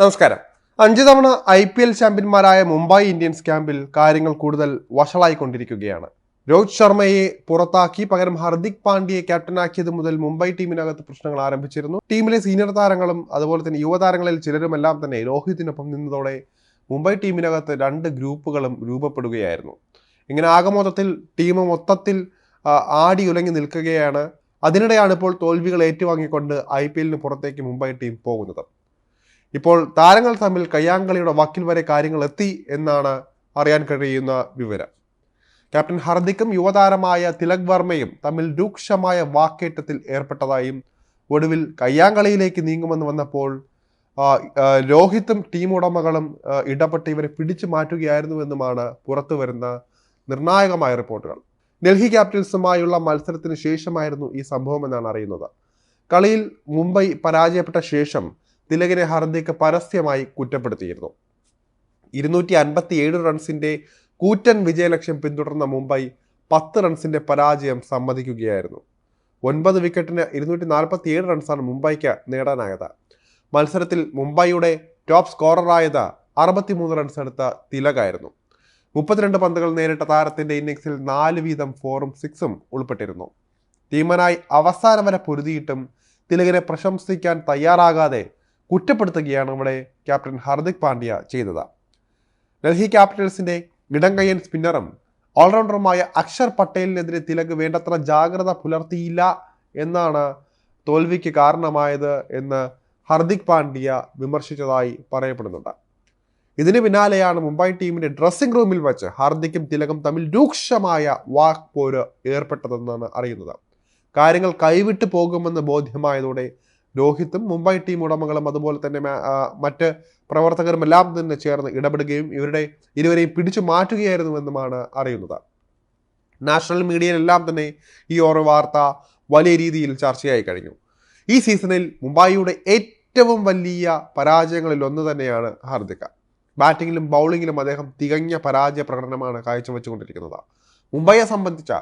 നമസ്കാരം. അഞ്ച് തവണ ഐ പി എൽ ചാമ്പ്യന്മാരായ മുംബൈ ഇന്ത്യൻസ് ക്യാമ്പിൽ കാര്യങ്ങൾ കൂടുതൽ വഷളായിക്കൊണ്ടിരിക്കുകയാണ്. രോഹിത് ശർമ്മയെ പുറത്താക്കി പകരം ഹർദിക് പാണ്ഡ്യയെ ക്യാപ്റ്റനാക്കിയത് മുതൽ മുംബൈ ടീമിനകത്ത് പ്രശ്നങ്ങൾ ആരംഭിച്ചിരുന്നു. ടീമിലെ സീനിയർ താരങ്ങളും അതുപോലെ തന്നെ യുവതാരങ്ങളിൽ ചിലരുമെല്ലാം തന്നെ രോഹിത്തിനൊപ്പം നിന്നതോടെ മുംബൈ ടീമിനകത്ത് രണ്ട് ഗ്രൂപ്പുകളും രൂപപ്പെടുകയായിരുന്നു. ഇങ്ങനെ ആകെ ടീം മൊത്തത്തിൽ ആടി ഉലങ്ങി നിൽക്കുകയാണ്. അതിനിടെയാണ് ഇപ്പോൾ തോൽവികൾ ഏറ്റുവാങ്ങിക്കൊണ്ട് ഐ പി എല്ലിന് പുറത്തേക്ക് മുംബൈ ടീം പോകുന്നത്. ഇപ്പോൾ താരങ്ങൾ തമ്മിൽ കയ്യാങ്കളിയുടെ വക്കിൽ വരെ കാര്യങ്ങൾ എത്തി എന്നാണ് അറിയാൻ കഴിയുന്ന വിവരം. ക്യാപ്റ്റൻ ഹർദിക്കും യുവതാരമായ തിലക് വർമ്മയും തമ്മിൽ രൂക്ഷമായ വാക്കേറ്റത്തിൽ ഏർപ്പെട്ടതായും ഒടുവിൽ കയ്യാങ്കളിയിലേക്ക് നീങ്ങുമെന്ന് വന്നപ്പോൾ രോഹിത്തും ടീം ഉടമകളും ഇടപെട്ട് ഇവരെ പിടിച്ചു മാറ്റുകയായിരുന്നുവെന്നുമാണ് പുറത്തു വരുന്ന നിർണായകമായ റിപ്പോർട്ടുകൾ. ഡൽഹി ക്യാപിറ്റൽസുമായുള്ള മത്സരത്തിന് ശേഷമായിരുന്നു ഈ സംഭവം എന്നാണ് അറിയുന്നത്. കളിയിൽ മുംബൈ പരാജയപ്പെട്ട ശേഷം തിലകിനെ ഹർദിക്ക് പരസ്യമായി കുറ്റപ്പെടുത്തിയിരുന്നു. ഇരുന്നൂറ്റി അൻപത്തി ഏഴ് റൺസിന്റെ കൂറ്റൻ വിജയലക്ഷ്യം പിന്തുടർന്ന മുംബൈ പത്ത് റൺസിന്റെ പരാജയം സമ്മതിക്കുകയായിരുന്നു. ഒൻപത് വിക്കറ്റിന് ഇരുന്നൂറ്റി നാൽപ്പത്തി ഏഴ് റൺസാണ് മുംബൈക്ക് നേടാനായത്. മത്സരത്തിൽ മുംബൈയുടെ ടോപ്പ് സ്കോററായത് അറുപത്തിമൂന്ന് റൺസ് എടുത്ത തിലകായിരുന്നു. മുപ്പത്തിരണ്ട് പന്തുകൾ നേരിട്ട താരത്തിന്റെ ഇന്നിങ്സിൽ നാല് വീതം ഫോറും സിക്സും ഉൾപ്പെട്ടിരുന്നു. ടീമനായി അവസാനം വരെ പൊരുതിയിട്ടും തിലകിനെ പ്രശംസിക്കാൻ തയ്യാറാകാതെ കുറ്റപ്പെടുത്തുകയാണ് നമ്മുടെ ക്യാപ്റ്റൻ ഹാർദിക് പാണ്ഡ്യ ചെയ്തത്. ഡൽഹി ക്യാപിറ്റൽസിന്റെ ഇടങ്കയ്യൻ സ്പിന്നറും ഓൾറൗണ്ടറുമായ അക്ഷർ പട്ടേലിനെതിരെ തിലക് വേണ്ടത്ര ജാഗ്രത പുലർത്തിയില്ല എന്നാണ് തോൽവിക്ക് കാരണമായത് എന്ന് ഹർദിക് പാണ്ഡ്യ വിമർശിച്ചതായി പറയപ്പെടുന്നുണ്ട്. ഇതിന് പിന്നാലെയാണ് മുംബൈ ടീമിന്റെ ഡ്രസ്സിംഗ് റൂമിൽ വെച്ച് ഹാർദിക്കും തിലകും തമ്മിൽ രൂക്ഷമായ വാക്ക് പോര് ഏർപ്പെട്ടതെന്നാണ് അറിയുന്നത്. കാര്യങ്ങൾ കൈവിട്ടു പോകുമെന്ന് ബോധ്യമായതോടെ രോഹിത്തും മുംബൈ ടീം ഉടമകളും അതുപോലെ തന്നെ മറ്റ് പ്രവർത്തകരും എല്ലാം തന്നെ ചേർന്ന് ഇടപെടുകയും ഇവരുടെ ഇരുവരെയും പിടിച്ചു മാറ്റുകയായിരുന്നുവെന്നുമാണ് അറിയുന്നത്. നാഷണൽ മീഡിയയിലെല്ലാം തന്നെ ഈ ഓരോ വാർത്ത വലിയ രീതിയിൽ ചർച്ചയായി കഴിഞ്ഞു. ഈ സീസണിൽ മുംബൈയുടെ ഏറ്റവും വലിയ പരാജയങ്ങളിൽ ഒന്ന് തന്നെയാണ് ഹാർദിക ബാറ്റിങ്ങിലും ബൗളിങ്ങിലും അദ്ദേഹം തികഞ്ഞ പരാജയ പ്രകടനമാണ് കാഴ്ചവെച്ചുകൊണ്ടിരിക്കുന്നത്. മുംബൈയെ സംബന്ധിച്ച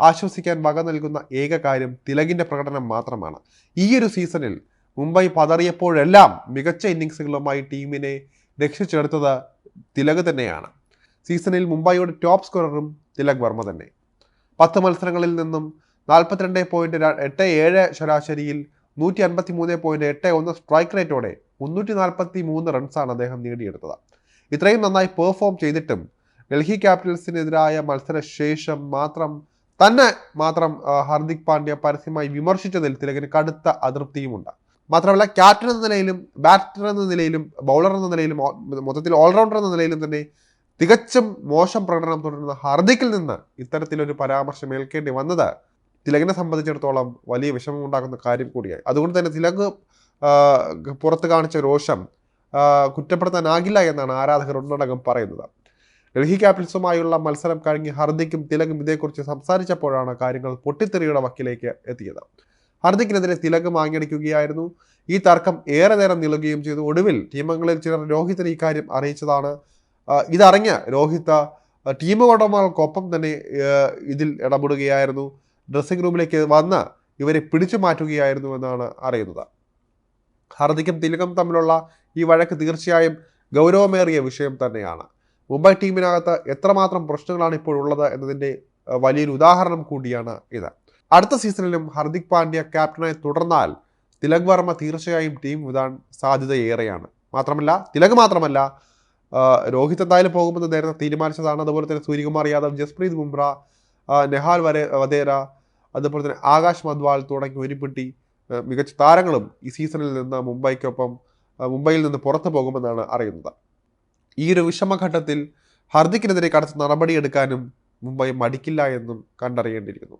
ആശ്വസിക്കാൻ വക നൽകുന്ന ഏക കാര്യം തിലകിന്റെ പ്രകടനം മാത്രമാണ്. ഈ ഒരു സീസണിൽ മുംബൈ പതറിയപ്പോഴെല്ലാം മികച്ച ഇന്നിങ്സുകളുമായി ടീമിനെ രക്ഷിച്ചെടുത്തത് തിലക് തന്നെയാണ്. സീസണിൽ മുംബൈയുടെ ടോപ്പ് സ്കോററും തിലക് വർമ്മ തന്നെ. പത്ത് മത്സരങ്ങളിൽ നിന്നും നാൽപ്പത്തിരണ്ട് പോയിന്റ് എട്ട് ഏഴ് ശരാശരിയിൽ നൂറ്റി അൻപത്തി മൂന്ന് പോയിന്റ് എട്ട് ഒന്ന് സ്ട്രൈക്ക് റേറ്റോടെ മുന്നൂറ്റി നാൽപ്പത്തി മൂന്ന് റൺസാണ് അദ്ദേഹം നേടിയെടുത്തത്. ഇത്രയും നന്നായി പെർഫോം ചെയ്തിട്ടും ഡൽഹി ക്യാപിറ്റൽസിനെതിരായ മത്സരശേഷം മാത്രം തന്നെ മാത്രം ഹാർദിക് പാണ്ഡ്യ പരസ്യമായി വിമർശിച്ചതിൽ തിലകിന് കടുത്ത അതൃപ്തിയുമുണ്ട്. മാത്രമല്ല ക്യാപ്റ്റൻ എന്ന നിലയിലും ബാറ്റർ എന്ന നിലയിലും ബൗളർ എന്ന നിലയിലും മൊത്തത്തിൽ ഓൾറൗണ്ടർ എന്ന നിലയിലും തന്നെ തികച്ചും മോശം പ്രകടനം തുടരുന്ന ഹർദിക്കിൽ നിന്ന് ഇത്തരത്തിലൊരു പരാമർശം ഏൽക്കേണ്ടി വന്നത് തിലകിനെ സംബന്ധിച്ചിടത്തോളം വലിയ വിഷമമുണ്ടാക്കുന്ന കാര്യം കൂടിയായി. അതുകൊണ്ട് തന്നെ തിലക് പുറത്ത് കാണിച്ച രോഷം കുറ്റപ്പെടുത്താനാകില്ല എന്നാണ് ആരാധകർ ഒന്നടങ്കം പറയുന്നത്. ഡൽഹി ക്യാപിറ്റൽസുമായുള്ള മത്സരം കഴിഞ്ഞ് ഹർദിക്കും തിലകും ഇതേക്കുറിച്ച് സംസാരിച്ചപ്പോഴാണ് കാര്യങ്ങൾ പൊട്ടിത്തെറിയുടെ വക്കിലേക്ക് എത്തിയത്. ഹർദിക്കിനെതിരെ തിലക് വാങ്ങിയടിക്കുകയായിരുന്നു ഈ തർക്കം ഏറെ നേരം നിൽക്കുകയും ചെയ്തു. ഒടുവിൽ ടീമംഗങ്ങളിൽ ചിലർ രോഹിത്തിന് ഇക്കാര്യം അറിയിച്ചതാണ്. ഇതറിഞ്ഞ രോഹിത് ടീം ഉടമകൾക്കൊപ്പം തന്നെ ഇതിൽ ഇടപെടുകയായിരുന്നു. ഡ്രസ്സിംഗ് റൂമിലേക്ക് വന്ന് ഇവരെ പിടിച്ചു മാറ്റുകയായിരുന്നു എന്നാണ് അറിയുന്നത്. ഹർദിക്കും തിലകും തമ്മിലുള്ള ഈ വഴക്ക് തീർച്ചയായും ഗൗരവമേറിയ വിഷയം തന്നെയാണ്. മുംബൈ ടീമിനകത്ത് എത്രമാത്രം പ്രശ്നങ്ങളാണ് ഇപ്പോൾ ഉള്ളത് എന്നതിന്റെ വലിയൊരു ഉദാഹരണം കൂടിയാണ് ഇത്. അടുത്ത സീസണിലും ഹർദിക് പാണ്ഡ്യ ക്യാപ്റ്റനായി തുടർന്നാൽ തിലക് വർമ്മ തീർച്ചയായും ടീം വിടാൻ സാധ്യതയേറെയാണ്. മാത്രമല്ല തിലക് മാത്രമല്ല രോഹിത് എന്തായാലും പോകുമെന്ന് നേരത്തെ തീരുമാനിച്ചതാണ്. അതുപോലെ തന്നെ സൂര്യകുമാർ യാദവ് ജസ്പ്രീത് ബുംറ നെഹാൽ വരെ വധേര അതുപോലെ തന്നെ ആകാശ് മദ്വാൾ തുടങ്ങിയ ഒരുപിട്ടി മികച്ച താരങ്ങളും ഈ സീസണിൽ നിന്ന് മുംബൈക്കൊപ്പം മുംബൈയിൽ നിന്ന് പുറത്തു പോകുമെന്നാണ് അറിയുന്നത്. ഈ ഒരു വിഷമഘട്ടത്തിൽ ഹർദിക്കിനെതിരെ കടുത്ത നടപടിയെടുക്കാനും മുംബൈ മടിക്കില്ല എന്നും കണ്ടറിയേണ്ടിയിരിക്കുന്നു.